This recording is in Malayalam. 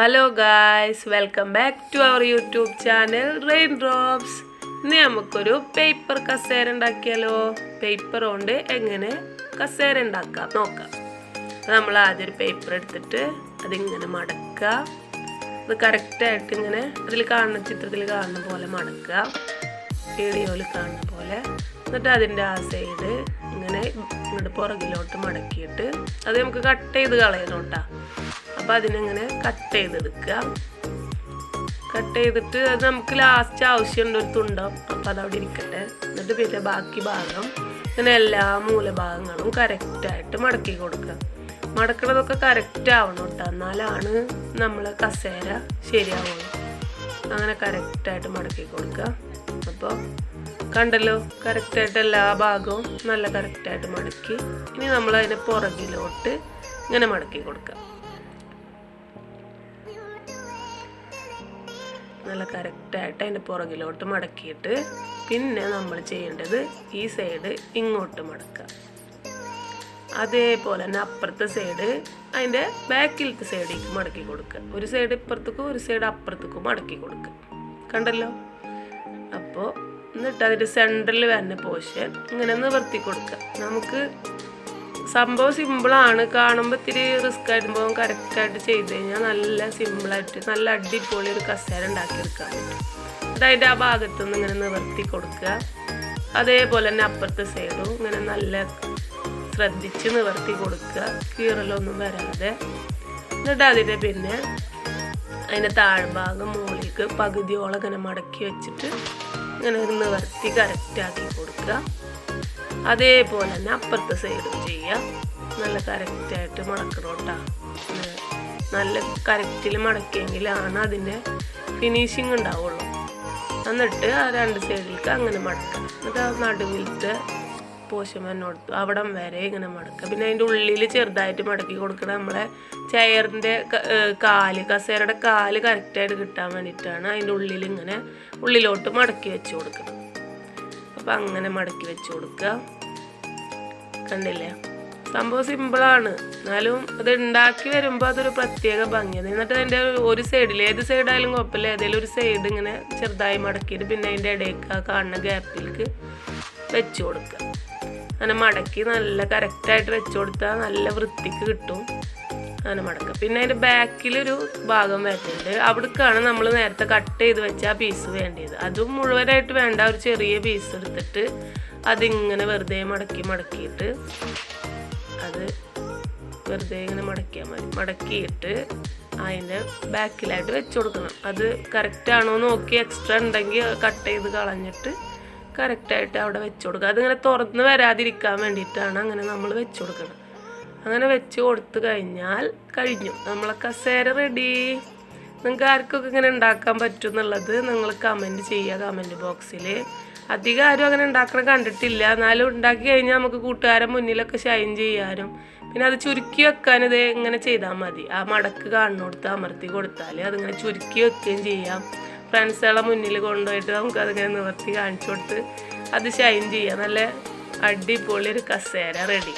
Hello guys welcome back to our YouTube channel rain drops ഇന്ന് നമുക്കൊരു പേപ്പർ കസേര ഉണ്ടാക്കിയാലോ? പേപ്പർ കൊണ്ട് എങ്ങനെ കസേര ഉണ്ടാക്കാം? നോക്കാം. നമ്മൾ ആദ്യം ഒരു പേപ്പർ എടുത്തിട്ട് അതിങ്ങനെ മടക്കുക. അത് കറക്റ്റായിട്ട് ഇങ്ങനെ അതിൽ കാണുന്ന ചിത്രത്തിൽ കാണുന്ന പോലെ മടക്കുക. വീഡിയോയിൽ കാണുന്ന പോലെ. എന്നിട്ട് അതിന്റെ ആ സൈഡ് ഇങ്ങനെ ഇങ്ങോട്ട് പുറകിലോട്ട് മടക്കിയിട്ട് അത് നമുക്ക് കട്ട് ചെയ്ത് കളയണം കേട്ടോ. അപ്പോൾ അതിനങ്ങനെ കട്ട് ചെയ്തെടുക്കുക. കട്ട് ചെയ്തിട്ട് അത് നമുക്ക് ലാസ്റ്റ് ആവശ്യമുണ്ട് ഒരു തുണ്ടാവും അപ്പോൾ അതവിടെ ഇരിക്കട്ടെ. എന്നിട്ട് പിന്നെ ബാക്കി ഭാഗം ഇങ്ങനെ എല്ലാ മൂലഭാഗങ്ങളും കറക്റ്റായിട്ട് മടക്കി കൊടുക്കുക. മടക്കണതൊക്കെ കറക്റ്റ് ആവണം കേട്ടോ എന്നാലാണ് നമ്മൾ കസേര ശരിയാവുള്ളൂ. അങ്ങനെ കറക്റ്റായിട്ട് മടക്കി കൊടുക്കുക. അപ്പോൾ കണ്ടല്ലോ കറക്റ്റായിട്ട് എല്ലാ ഭാഗവും നല്ല കറക്റ്റായിട്ട് മടക്കി. ഇനി നമ്മൾ അതിനെ പുറകിലോട്ട് ഇങ്ങനെ മടക്കി കൊടുക്കുക. നല്ല കറക്റ്റായിട്ട് അതിന്റെ പുറകിലോട്ട് മടക്കിയിട്ട് പിന്നെ നമ്മൾ ചെയ്യേണ്ടത് ഈ സൈഡ് ഇങ്ങോട്ട് മടക്കുക. അതേപോലെ തന്നെ അപ്പുറത്തെ സൈഡ് അതിന്റെ ബാക്കിലത്തെ സൈഡിലേക്ക് മടക്കി കൊടുക്കുക. ഒരു സൈഡ് ഇപ്പുറത്തേക്കും ഒരു സൈഡ് അപ്പുറത്തേക്കും മടക്കി കൊടുക്കുക. കണ്ടല്ലോ? അപ്പോൾ എന്നിട്ട് അതിന്റെ സെന്ററിൽ വരുന്ന പോഷൻ ഇങ്ങനെ നിവർത്തി കൊടുക്കുക. നമുക്ക് സംഭവം സിമ്പിളാണ് കാണുമ്പോൾ ഇത്തിരി റിസ്ക് ആയിട്ടുമ്പോൾ കറക്റ്റായിട്ട് ചെയ്ത് കഴിഞ്ഞാൽ നല്ല സിമ്പിളായിട്ട് നല്ല അടിപൊളി ഒരു കസേര ഉണ്ടാക്കിയെടുക്കാൻ പറ്റും. അതായത് ആ ഭാഗത്തുനിന്ന് ഇങ്ങനെ നിവർത്തി കൊടുക്കുക. അതേപോലെ തന്നെ അപ്പുറത്തെ സൈഡും ഇങ്ങനെ നല്ല ശ്രദ്ധിച്ച് നിവർത്തി കൊടുക്കുക. കീറലൊന്നും വരാതെ. എന്നിട്ട് അതിന്റെ പിന്നെ അതിന്റെ താഴ്ഭാഗം മുകളിലേക്ക് പകുതിയോളം ഇങ്ങനെ മടക്കി വെച്ചിട്ട് ഇങ്ങനെ നിവർത്തി കറക്റ്റാക്കി കൊടുക്കുക. അതേപോലെ തന്നെ അപ്പുറത്തെ സൈഡും ചെയ്യുക നല്ല കറക്റ്റായിട്ട് മടക്കണം കേട്ടോ നല്ല കറക്റ്റിൽ മടക്കിയെങ്കിലാണ് അതിന്റെ ഫിനിഷിങ് ഉണ്ടാവുള്ളൂ. എന്നിട്ട് ആ രണ്ട് സൈഡിലേക്ക് അങ്ങനെ മടക്കണം എന്നിട്ട് ആ നടുവിലത്തെ കൊടുത്തു അവിടം വരെ ഇങ്ങനെ മടക്കുക. പിന്നെ അതിന്റെ ഉള്ളിൽ ചെറുതായിട്ട് മടക്കി കൊടുക്കണം നമ്മളെ ചെയറിന്റെ കാൽ കസേരയുടെ കാൽ കറക്റ്റായിട്ട് കിട്ടാൻ വേണ്ടിയിട്ടാണ് അതിന്റെ ഉള്ളിൽ ഇങ്ങനെ ഉള്ളിലോട്ട് മടക്കി വെച്ച് കൊടുക്കണം അപ്പം അങ്ങനെ മടക്കി വെച്ച് കൊടുക്കുക കണ്ടില്ലേ? സംഭവം സിമ്പിളാണ്. എന്നാലും അത് ഉണ്ടാക്കി വരുമ്പോൾ അതൊരു പ്രത്യേക ഭംഗിയാണ് എന്നിട്ട് അതിന്റെ ഒരു സൈഡിൽ ഏത് സൈഡായാലും കുഴപ്പമില്ല. ഏതെങ്കിലും ഒരു സൈഡ് ഇങ്ങനെ ചെറുതായി മടക്കിയിട്ട് പിന്നെ അതിന്റെ ഇടയ്ക്ക് ആ കാണുന്ന ഗ്യാപ്പിലേക്ക് വെച്ച് കൊടുക്കുക അങ്ങനെ മടക്കി നല്ല കറക്റ്റായിട്ട് വെച്ച് കൊടുത്താൽ നല്ല വൃത്തിക്ക് കിട്ടും. അങ്ങനെ മടക്കുക. പിന്നെ അതിന്റെ ബാക്കിലൊരു ഭാഗം വരുന്നുണ്ട്. അവിടേക്കാണ് നമ്മൾ നേരത്തെ കട്ട് ചെയ്ത് വെച്ച ആ പീസ് വേണ്ടത് അതും മുഴുവനായിട്ട് വേണ്ട ഒരു ചെറിയ പീസ് എടുത്തിട്ട് അതിങ്ങനെ വെറുതെ മടക്കി മടക്കിയിട്ട് അത് വെറുതെ ഇങ്ങനെ മടക്കിയാൽ മതി. മടക്കിയിട്ട് അതിന്റെ ബാക്കിലായിട്ട് വെച്ച് കൊടുക്കണം. അത് കറക്റ്റാണോ നോക്കി എക്സ്ട്രാ ഉണ്ടെങ്കിൽ കട്ട് ചെയ്ത് കളഞ്ഞിട്ട് കറക്റ്റായിട്ട് അവിടെ വെച്ച് കൊടുക്കുക. അതിങ്ങനെ തുറന്ന് വരാതിരിക്കാൻ വേണ്ടിയിട്ടാണ് അങ്ങനെ നമ്മൾ വെച്ച് കൊടുക്കണം അങ്ങനെ വെച്ച് കൊടുത്തു കഴിഞ്ഞാൽ കഴിഞ്ഞു. നമ്മളെ കസേര റെഡി നിങ്ങൾക്ക് ആർക്കൊക്കെ ഇങ്ങനെ ഉണ്ടാക്കാൻ പറ്റും എന്നുള്ളത് നിങ്ങൾ കമന്റ് ചെയ്യുക കമന്റ് ബോക്സിൽ അധികം ആരും അങ്ങനെ ഉണ്ടാക്കണം കണ്ടിട്ടില്ല. എന്നാലും ഉണ്ടാക്കി കഴിഞ്ഞാൽ നമുക്ക് കൂട്ടുകാരെ മുന്നിലൊക്കെ ഷൈൻ ചെയ്യാനും പിന്നെ അത് ചുരുക്കി വെക്കാൻ ഇത് ഇങ്ങനെ ചെയ്താൽ മതി. ആ മടക്ക് കാണുന്നിടത്ത് അമർത്തി കൊടുത്താൽ അതിങ്ങനെ ചുരുക്കി വെക്കുകയും ചെയ്യാം. ഫ്രണ്ട്സുകളെ മുന്നിൽ കൊണ്ടുപോയിട്ട് നമുക്ക് അതിങ്ങനെ നിവർത്തി കാണിച്ചു കൊടുത്ത് അത് ഷൈൻ ചെയ്യാം. നല്ല അടിപൊളി ഒരു കസേര റെഡി